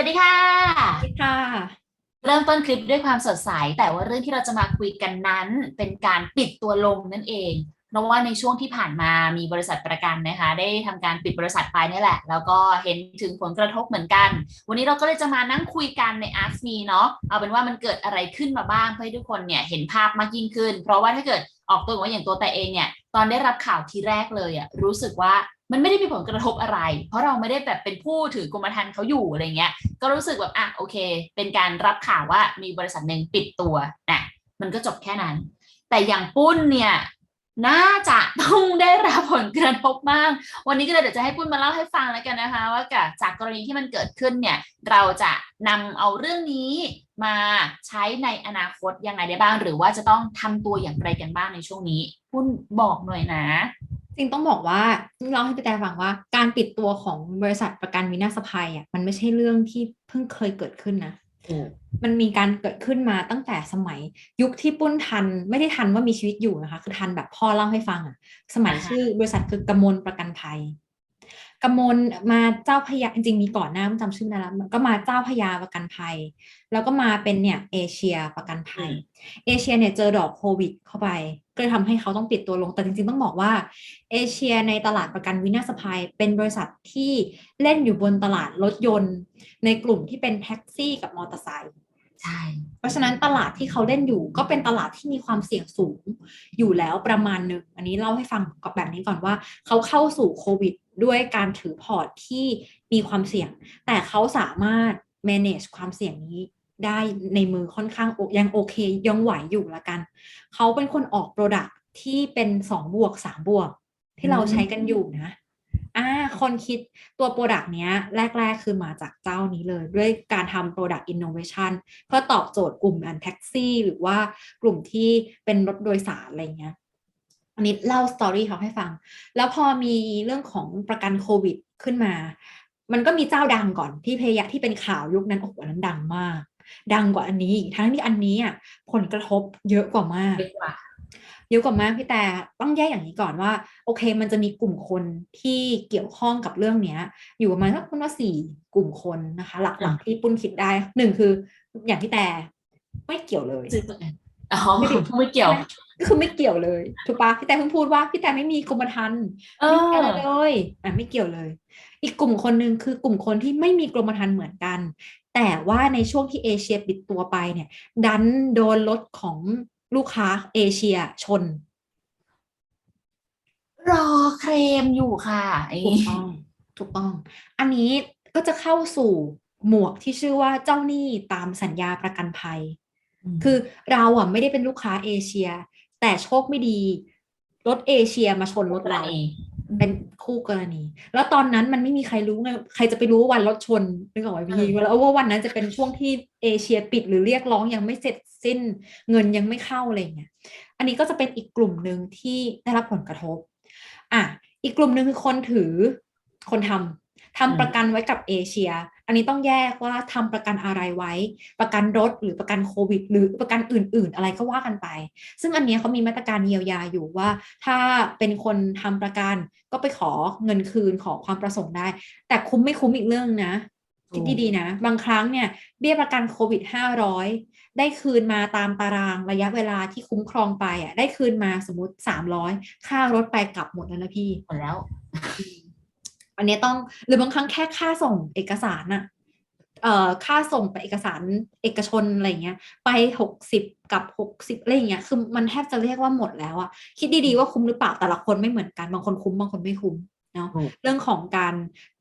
วัสดีค่ะค่ะ เริ่มต้นคลิปด้วยความสดใส แต่ว่าเรื่องที่เราจะมาคุยกันนั้นเป็นการปิดตัวลงนั่นเอง เพราะว่าในช่วงที่ผ่านมามีบริษัทประกันนะคะ ได้ทำการปิดบริษัทไปนี่แหละ แล้วก็เห็นถึงผลกระทบเหมือนกัน วันนี้เราก็เลยจะมานั่งคุยกันใน Ask Me เนาะเอาเป็นว่ามันเกิดอะไรขึ้นมาบ้างเพื่อให้ทุกคนเนี่ยเห็นภาพมากยิ่งขึ้น เพราะว่าถ้าเกิดออกตัวว่าอย่างตัวแต่เองเนี่ยตอนได้รับข่าวทีแรกเลยอะรู้สึกว่า มันไม่ได้มีผลกระทบอะไร เพราะเราไม่ได้แบบเป็นผู้ถือกรมธรรม์เขาอยู่อะไรเงี้ย ก็รู้สึกแบบอะโอเค เป็นการรับข่าวว่ามีบริษัทหนึ่งปิดตัวนะมันก็จบแค่นั้น แต่อย่างปุ้นเนี่ยน่าจะต้องได้รับผลกระทบมาก วันนี้ก็เลยเดี๋ยวจะให้ปุ้นมาเล่าให้ฟังแล้วกันนะคะ ว่าจากจากกรณีที่มันเกิดขึ้นเนี่ย เราจะนำเอาเรื่องนี้มาใช้ในอนาคตยังไงได้บ้าง หรือว่าจะต้องทำตัวอย่างไรกันบ้างในช่วงนี้ ปุ้นบอกหน่อยนะ จริงต้องบอกว่าเล่าให้พี่แต่ฟังว่า การปิดตัวของบริษัทประกันวินาศภัยอะมันไม่ใช่เรื่องที่เพิ่งเคยเกิดขึ้นนะมันมีการเกิดขึ้นมาตั้งแต่สมัยยุคที่ปุ้นทันไม่ได้ทันว่ามีชีวิตอยู่นะคะ คือทันแบบพ่อเล่าให้ฟังอะ สมัยอ่าฮะชื่อบริษัทคือกมลประกันภัย กมลมาเจ้าพยาจริงมีก่อนหน้าจำชื่อไม่ได้แล้วก็มาเจ้าพยาประกันภัย แล้วก็มาเป็นเนี่ยเอเชียประกันภัย เอเชียเนี่ยเจอดอกโควิด เข้าไป ก็เลยทำให้เขาต้องปิดตัวลงแต่จริงๆต้องบอกว่า เอเชียในตลาดประกันวินาศภัย เป็นบริษัทที่เล่นอยู่บนตลาดรถยนต์ ในกลุ่มที่เป็นแท็กซี่กับมอเตอร์ไซค์ ใช่ เพราะฉะนั้นตลาดที่เขาเล่นอยู่ก็เป็นตลาดที่มีความเสี่ยงสูงอยู่แล้วประมาณหนึ่งอันนี้เล่าให้ฟังกับแบบนี้ก่อนว่า เขาเข้าสู่โควิดด้วยการถือพอร์ตที่มีความเสี่ยง แต่เขาสามารถ manage ความเสี่ยงนี้ได้ในมือค่อนข้างโอยังโอเค ยังไหวอยู่ละกัน เขาเป็นคนออก Product ที่เป็นสองบวกสามบวก ที่เราใช้กันอยู่นะ อ่าคนคิดตัว Product เนี้ย แรก ๆ คือมาจากเจ้านี้เลย ด้วยการทำ Product Innovation เพื่อตอบโจทย์กลุ่มอันแท็กซี่ หรือว่ากลุ่มที่เป็นรถโดยสารอะไรเงี้ยอันนี้เล่าสตอรี่เขาให้ฟัง แล้วพอมีเรื่องของประกันโควิดขึ้นมา มันก็มีเจ้าดังก่อนที่พยาที่เป็นข่าวยุคนั้นโอ้โหอันนั้นดังมาก ดังกว่าอันนี้อีกทั้งที่อันนี้อะผลกระทบเยอะกว่ามาก เรียกว่าเยอะกว่ามากพี่แต่ต้องแยกอย่างนี้ก่อนว่า โอเค มันจะมีกลุ่มคนที่เกี่ยวข้องกับเรื่องเนี้ย อยู่ประมาณสักคุณว่าสี่กลุ่มคนนะคะ หลักๆที่ปุ้นคิดได้หนึ่งคืออย่างพี่แต่ไม่เกี่ยวเลยซื้อตัวเองอ๋อไม่ไม่เกี่ยวก็คือไม่เกี่ยวเลยถูกปะพี่แต่เพิ่งพูดว่าพี่แต่ไม่มีกรมธรรม์เอไม่เกี่ยวอเลยอะไม่เกี่ยวเลย อีกกลุ่มคนหนึ่งคือกลุ่มคนที่ไม่มีกรมธรรม์เหมือนกัน แต่ว่าในช่วงที่เอเชียปิดตัวไปเนี่ย ดันโดนรถของ ลูกค้าเอเชียชนรอเคลมอยู่ค่ะไอ้ถูกต้องถูกต้อง อันนี้ก็จะเข้าสู่หมวกที่ชื่อว่าเจ้าหนี้ตามสัญญาประกันภัย คือเราอะไม่ได้เป็นลูกค้าเอเชีย แต่โชคไม่ดี รถเอเชียมาชนรถเรา เองเป็นคู่กรณี แล้วตอนนั้นมันไม่มีใครรู้ไงใครจะไปรู้ว่าวันรถชนนึกออกไหมพี่แล้วว่าวันนั้นจะเป็นช่วงที่เอเชียปิดหรือเรียกร้องยังไม่เสร็จสิ้นเงินยังไม่เข้าอะไรเงี้ยอันนี้ก็จะเป็นอีกกลุ่มหนึ่งที่ได้รับผลกระทบอะอีกกลุ่มหนึ่งคือคนถือคนทำทำประกันไว้กับเอเชีย อันนี้ต้องแยกว่าทำประกันอะไรไว้ ประกันรถหรือประกันโควิด หรือประกันอื่น ๆ อะไรก็ว่ากันไป ซึ่งอันเนี้ยเขามีมาตรการเยียวยาอยู่ว่า ถ้าเป็นคนทำประกันก็ไปขอเงินคืนขอความประสงค์ได้ แต่คุ้มไม่คุ้มอีกเรื่องนะคิดดีๆนะ บางครั้งเนี่ยเบี้ยประกันโควิด500ได้คืนมาตามตารางระยะเวลาที่คุ้มครองไปอะ ได้คืนมาสมมติ300ค่ารถไปกลับหมดแล้วนะพี่หมดแล้ว อันนี้ต้องหรือบางครั้งแค่ค่าส่งเอกสารอะเอ่อค่าส่งไปเอกสารเอกชนอะไรเงี้ย ไปหกสิบกับหกสิบอะไรเงี้ยคือมันแทบจะเรียกว่าหมดแล้วอะคิดดีๆว่าคุ้มหรือเปล่าแต่ละคนไม่เหมือนกันบางคนคุ้มบางคนไม่คุ้ม เนาะถูกเรื่องของการ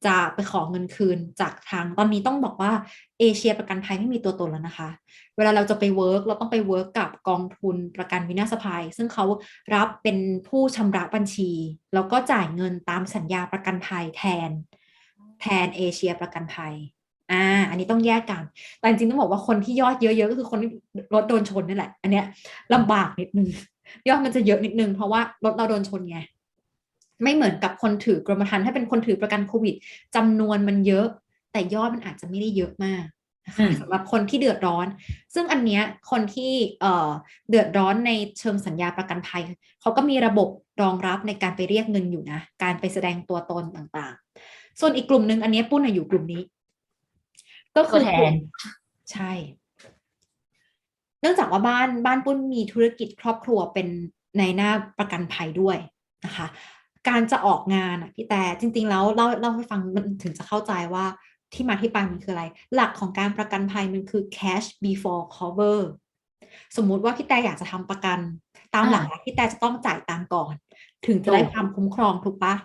จะไปขอเงินคืนจากทางตอนนี้ต้องบอกว่าเอเชียประกันภัยไม่มีตัวตนแล้วนะคะ เวลาเราจะไปเวิร์กเราต้องไปเวิร์กกับกองทุนประกันวินาศภัย ซึ่งเขารับเป็นผู้ชำระบัญชี แล้วก็จ่ายเงินตามสัญญาประกันภัยแทน แทนเอเชียประกันภัยอ่า อันนี้ต้องแยกกัน แต่จริงๆต้องบอกว่าคนที่ยอดเยอะๆ ก็คือคนที่รถโดนชนนี่แหละ อันเนี้ยลำบากนิดนึง ยอดมันจะเยอะนิดนึง เพราะว่ารถเราโดนชนไง ไม่เหมือนกับคนถือกรมธรรม์ถ้าเป็นคนถือประกันโควิดจำนวนมันเยอะ แต่ยอดมันอาจจะไม่ได้เยอะมากนะคะอืมสำหรับคนที่เดือดร้อน ซึ่งอันเนี้ยคนที่เอ่อเดือดร้อนในเชิงสัญญาประกันภัยเขาก็มีระบบรองรับในการไปเรียกเงินอยู่นะ การไปแสดงตัวตนต่างๆ ส่วนอีกกลุ่มหนึ่งอันเนี้ยปุ้นอะอยู่กลุ่มนี้ ก็คืตัวอแทนใช่ เนื่องจากว่าบ้านบ้านปุ้นมีธุรกิจครอบครัวเป็นในหน้าประกันภัยด้วยนะคะ การจะออกงานอะพี่แต่จริง ๆ แล้วเล่าเล่าให้ฟังมันถึงจะเข้าใจว่าที่มาที่ไปมันคืออะไร หลักของการประกันภัยมันคือ cash before cover สมมุติว่าพี่แต่อยากจะทำประกัน ตามหลักแล้วพี่แต่จะต้องจ่ายตังค์ก่อน ถึงจะได้ถูกความคุ้มครองถูกปะ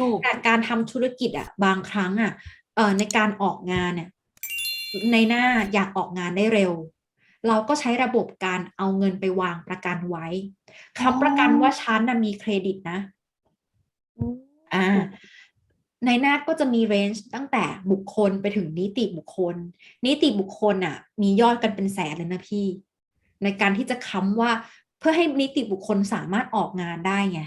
ถูกแต่การทำธุรกิจอะบางครั้งอะเอ่อในการออกงานเนี่ยในหน้าอยากออกงานได้เร็ว เราก็ใช้ระบบการเอาเงินไปวางประกันไว้คำประกันว่าฉันนะมีเครดิตนะ อ่า ในหน้าก็จะมีเรนจ์ตั้งแต่บุคคลไปถึงนิติบุคคล นิติบุคคลอะ มียอดกันเป็นแสนเลยนะพี่ ในการที่จะค้ำว่าเพื่อให้นิติบุคคลสามารถออกงานได้ไง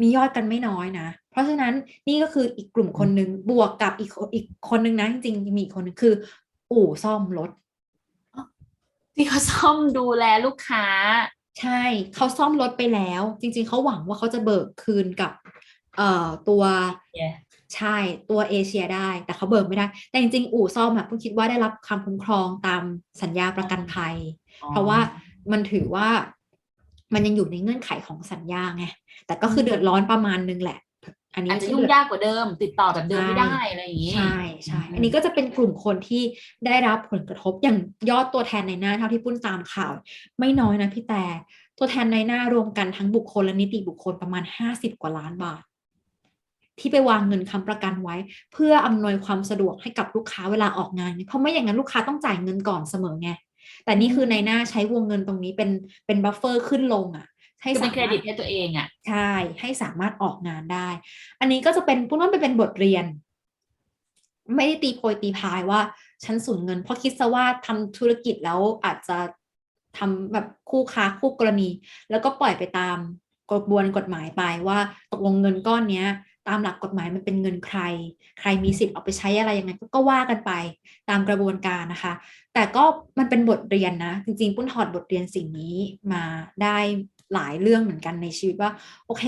มียอดกันไม่น้อยนะ เพราะฉะนั้นนี่ก็คืออีกกลุ่มคนหนึ่งบวกกับอีกคนอีกคนหนึ่งนะจริงๆมีอีกคนหนึงคือ อู่ซ่อมรถที่เขาซ่อมดูแลลูกค้า ใช่เขาซ่อมรถไปแล้ว จริง ๆเขาหวังว่าเขาจะเบิกคืนกับ เอ่อตัว Yeah. ใช่ตัวเอเชียได้ แต่เขาเบิกไม่ได้ แต่จริงๆ อู่ซ่อมอะเพิ่งคิดว่าได้รับคำคุ้มครองตามสัญญาประกันภัย เพราะว่ามันถือว่ามันยังอยู่ในเงื่อนไขของสัญญาไงแต่ก็คือเดือดร้อนประมาณนึงแหละ อันนี้อาจจะก็ยุ่งเดือดยากกว่าเดิม ติดต่อแบบเดิมใช่ไม่ได้อะไรอย่างนี้ใช่ใช่อืมอันนี้ก็จะเป็นกลุ่มคนที่ได้รับผลกระทบอย่างยอดตัวแทนในหน้าเท่าที่ปุ้นตามข่าว ไม่น้อยนะพี่แต่ตัวแทนในหน้ารวมกันทั้งบุคคลและนิติบุคคลประมาณห้าสิบกว่าล้านบาท ที่ไปวางเงินค้ำประกันไว้ เพื่ออำนวยความสะดวกให้กับลูกค้าเวลาออกงาน เพราะไม่อย่างนั้นลูกค้าต้องจ่ายเงินก่อนเสมอไง แต่นี่คือในหน้าใช้วงเงินตรงนี้เป็นเป็นบัฟเฟอร์ขึ้นลงอะให้คือเป็นสาเครมารดิถตให้ตัวเองอะใช่ให้สามารถออกงานได้ อันนี้ก็จะเป็นปุ้นว่ามันเป็นบทเรียน ไม่ได้ตีโพยตีพายว่าฉันสูญเงิน เพราะคิดซะว่าทำธุรกิจแล้วอาจจะทำแบบคู่ค้าคู่กรณี แล้วก็ปล่อยไปตามกระบวนกฎหมายไปว่าตกลงเงินก้อนเนี้ย ตามหลักกฎหมายมันเป็นเงินใคร ใครมีสิทธิ์เอาไปใช้อะไรยังไงก็ก็ว่ากันไปตามกระบวนการนะคะ แต่ก็มันเป็นบทเรียนนะ จริงๆปุ้นถอดบทเรียนสิ่งนี้มาได้หลายเรื่องเหมือนกันในชีวิตว่า โอเค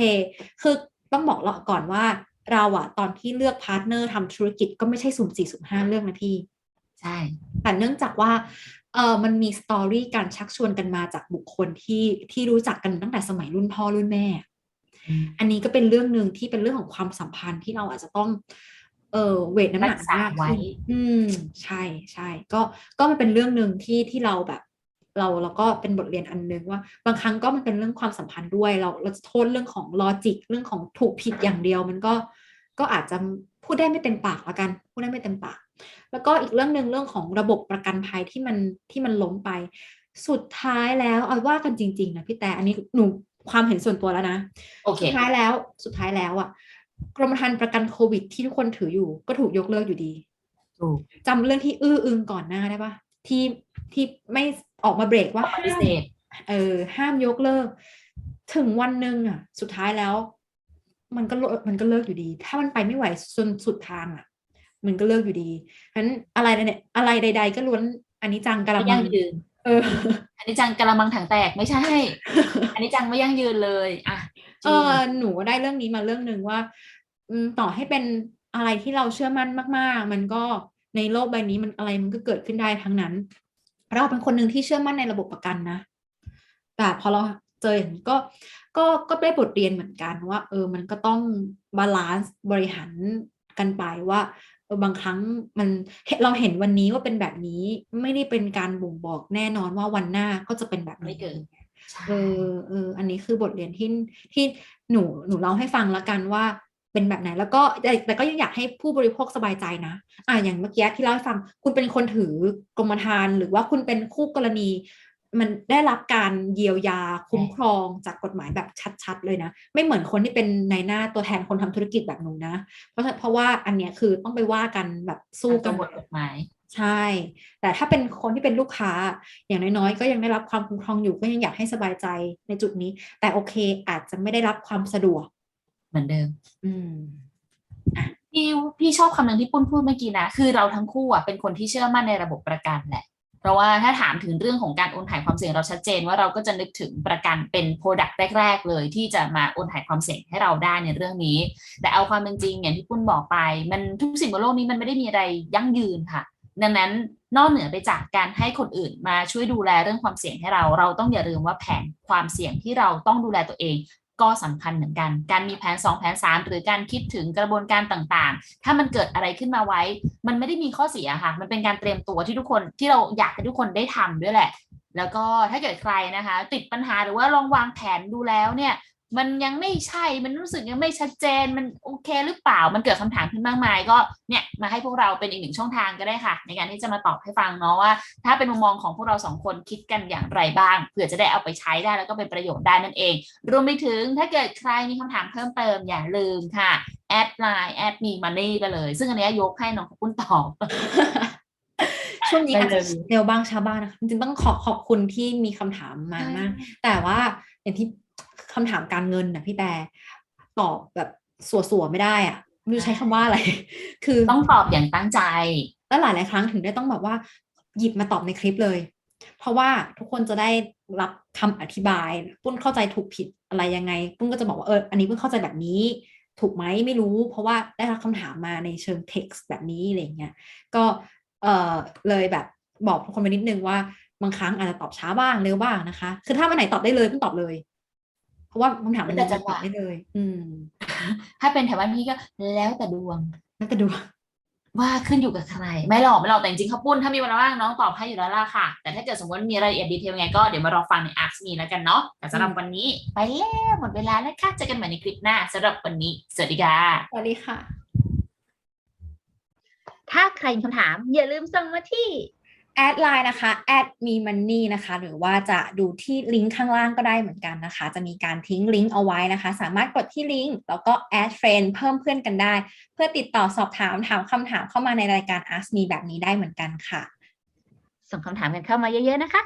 คือต้องบอกเราก่อนว่าเราอะตอนที่เลือกพาร์ทเนอร์ทำธุรกิจก็ไม่ใช่สุ่มสี่สุ่มห้าเรื่องนะพี่ใช่แต่เนื่องจากว่าเออมันมีสตอรี่การชักชวนกันมาจากบุคคลที่ที่รู้จักกันตั้งแต่สมัยรุ่นพ่อรุ่นแม่ อันนี้ก็เป็นเรื่องหนึ่งที่เป็นเรื่องของความสัมพันธ์ที่เราอาจจะต้อง เออเวทน้ำหนักรักษามากไว้ขึ้นอืม ใช่ใช่ก็ก็มันเป็นเรื่องหนึ่งที่ที่เราแบบ เราเราก็เป็นบทเรียนอันหนึงว่า บางครั้งก็มันเป็นเรื่องความสัมพันธ์ด้วย เราเราจะโทษเรื่องของลอจิกเรื่องของถูกผิดอย่างเดียว มันก็ก็อาจจะพูดได้ไม่เต็มปากละกัน พูดได้ไม่เต็มปาก แล้วก็อีกเรื่องหนึ่งเรื่องของระบบประกันภัยที่มันที่มันล้มไป สุดท้ายแล้วเอาว่ากันจริง ๆ นะพี่แต่อันนี้หนู ความเห็นส่วนตัวแล้วนะโอเคสุดท้ายแล้วสุดท้ายแล้วอะ กรมธรรม์ประกันโควิดที่ทุกคนถืออยู่ก็ถูกยกเลิกอยู่ดีถูกจำเรื่องที่อื้ออึงก่อนหน้าได้ปะที่ที่ไม่ออกมาเบรกว่าปฏิเสธเออ ห้ามยกเลิก ถึงวันหนึ่งอะ สุดท้ายแล้ว มันก็เลิกมันก็เลิกอยู่ดี ถ้ามันไปไม่ไหวจนสุดทางอะ มันก็เลิกอยู่ดีฉะนั้นอะไรเนี่ยอะไรใด ๆ ก็ล้วนอันนี้จังกะละไม่มัยั่งงยืน เออ อันนี้จังกะละมังถังแตกไม่ใช่ อันนี้จังไม่ยั่งยืนเลยอะจเอริงอหนูก็ได้เรื่องนี้มาเรื่องหนึ่งว่าอืมต่อให้เป็นอะไรที่เราเชื่อมั่นมาก ๆ มันก็ในโลกใบนี้มันอะไรมันก็เกิดขึ้นได้ทั้งนั้น เราเป็นคนหนึ่งที่เชื่อมั่นในระบบประกันนะ แต่พอเราเจออย่างนี้ก็ก็ก็ได้บทเรียนเหมือนกันว่า เออมันก็ต้องบาลานซ์บริหารกันไปว่าเออ บางครั้งมันเห็นเราเห็นวันนี้ว่าเป็นแบบนี้ไม่ได้เป็นการบ่งบอกแน่นอนว่าวันหน้าก็จะเป็นแบบไม่นี้เกิดใช่เออเอออันนี้คือบทเรียนที่ที่หนูหนูเล่าให้ฟังแล้วกันว่าเป็นแบบไหน แล้วก็แต่แต่ก็ยังอยากให้ผู้บริโภคสบายใจนะ อ่าอย่างเมื่อกี้ที่เล่าให้ฟัง คุณเป็นคนถือกรมธรรม์หรือว่าคุณเป็นคู่กรณี มันได้รับการเยียวยาคุ้มครองจากกฎหมายแบบชัด ๆ เลยนะ ไม่เหมือนคนที่เป็นในหน้าตัวแทนคนทำธุรกิจแบบหนูนะ เพราะเพราะว่าอันเนี้ยคือต้องไปว่ากันแบบสู้ตากัมนบทกฎหมายใช่ แต่ถ้าเป็นคนที่เป็นลูกค้าอย่างน้อยๆ ก็ยังได้รับความคุ้มครองอยู่ก็ยังอยากให้สบายใจในจุดนี้ แต่โอเคอาจจะไม่ได้รับความสะดวก เหมือนเดิม อืมพี่พี่ชอบคำหนึ่งที่ปุ้นพูดเมื่อกี้นะ คือเราทั้งคู่อะเป็นคนที่เชื่อมั่นในระบบประกันแหละเพ ราะว่าถ้าถามถึงเรื่องของการโอนถ่ายความเสี่ยงเราชัดเจนว่าเราก็จะนึกถึงประกันเป็นโปรดักต์แรก ๆ เลย ที่จะมาโอนถ่ายความเสี่ยงให้เราได้ในเรื่องนี้ แต่เอาความเป็นจริงอย่างที่ปุ้นบอกไป มันทุกสิ่งบนโลกนี้มันไม่ได้มีอะไรยั่งยืนค่ะ ดังนั้นนอกเหนือไปจากการให้คนอื่นมาช่วยดูแลเรื่องความเสี่ยงให้เรา เราต้องอย่าลืมว่าแผนความเสี่ยงที่เราต้องดูแลตัวเอง ก็สำคัญเหมือนกัน การมีแผน 2 แผน 3 หรือการคิดถึงกระบวนการต่างๆ ถ้ามันเกิดอะไรขึ้นมาไว้ มันไม่ได้มีข้อเสียค่ะ มันเป็นการเตรียมตัวที่ทุกคนที่เราอยากให้ทุกคนได้ทำด้วยแหละ แล้วก็ถ้าเกิดใครนะคะ ติดปัญหาหรือว่าลองวางแผนดูแล้วเนี่ย มันยังไม่ใช่มันรู้สึกยังไม่ชัดเจนมันโอเคหรือเปล่ามันเกิดคำถามขึ้นมากมาย ก็เนี่ยมาให้พวกเราเป็นอีกหนึ่งช่องทางก็ได้ค่ะ ในการที่จะมาตอบให้ฟังเนาะว่า ถ้าเป็นมุมมองของพวกเราสองคนคิดกันอย่างไรบ้างเผื่อจะได้เอาไปใช้ได้แล้วก็เป็นประโยชน์ได้นั่นเอง รวมไปถึงถ้าเกิดใครมีคำถามเพิ่มเติมอย่าลืมค่ะแอดไลน์แอดมีมันนี่ไปเลย ซึ่งอันเนี้ยยกให้น้องปุ้นตอบช่วงนี้อาจจะได้เลยเร็วบ้างช้าบ้างนะคะจริงๆต้องขอขอบคุณที่มีคำถามมามาก แต่ว่าอย่างที่ คำถามการเงินนะพี่แต่ตอบแบบสัวๆไม่ได้อะไม่รู้ใช้คำว่าอะไร คือต้องตอบอย่างตั้งใจ แล้วหลายๆครั้งถึงได้ต้องแบบว่า หยิบมาตอบในคลิปเลย เพราะว่าทุกคนจะได้รับคำอธิบาย ปุ้นเข้าใจถูกผิดอะไรยังไง ปุ้นก็จะบอกว่าเอออันนี้ปุ้นเข้าใจแบบนี้ ถูกไหมไม่รู้ เพราะว่าได้รับคำถามมาในเชิง text แบบนี้อะไรอย่างเงี้ยก็เออเลยแบบบอกทุกคนไปนิดนึงว่าบางครั้งอาจจะตอบช้าบ้างเร็วบ้างนะคะ คือถ้าวันไหนตอบได้เลยปุ้นตอบเลยเพ ราะว่าคำถามมันแต่จะจังหตวะอบได้เลย อืม ถ้าเป็นแถวบ้านพี่ก็แล้วแต่ดวงน่าจะดูว่าขึ้นอยู่กับใคร ไม่หรอกไม่หรอกแต่จริงๆเขาปุ้นถ้ามีเวลาว่างน้องตอบให้อยู่แล้วล่ะค่ะ แต่ถ้าเกิดสมมติมีรายละเอียดดีเทลไงก็เดี๋ยวมารอฟังใน Ask Me แล้วกันเนาะแต่สำหรับวันนี้ ไปแล้วหมดเวลาแล้วค่ะเจอกันใหม่ในคลิปหน้าสำหรับวันนี้ สวัสดีค่ะสวัสดีค่ะ ถ้าใครมีคำถาม อย่าลืมส่งมาที่ แอดไลน์นะคะแอดมีมันนี่นะคะ หรือว่าจะดูที่ลิงก์ข้างล่างก็ได้เหมือนกันนะคะ จะมีการทิ้งลิงก์เอาไว้นะคะ สามารถกดที่ลิงก์แล้วก็แอดเฟรนเพิ่มเพื่อนกันได้ เพื่อติดต่อสอบถามถามคำถามเข้ามาในรายการ ask me แบบนี้ได้เหมือนกันค่ะ ส่งคำถามกันเข้ามาเยอะๆนะคะ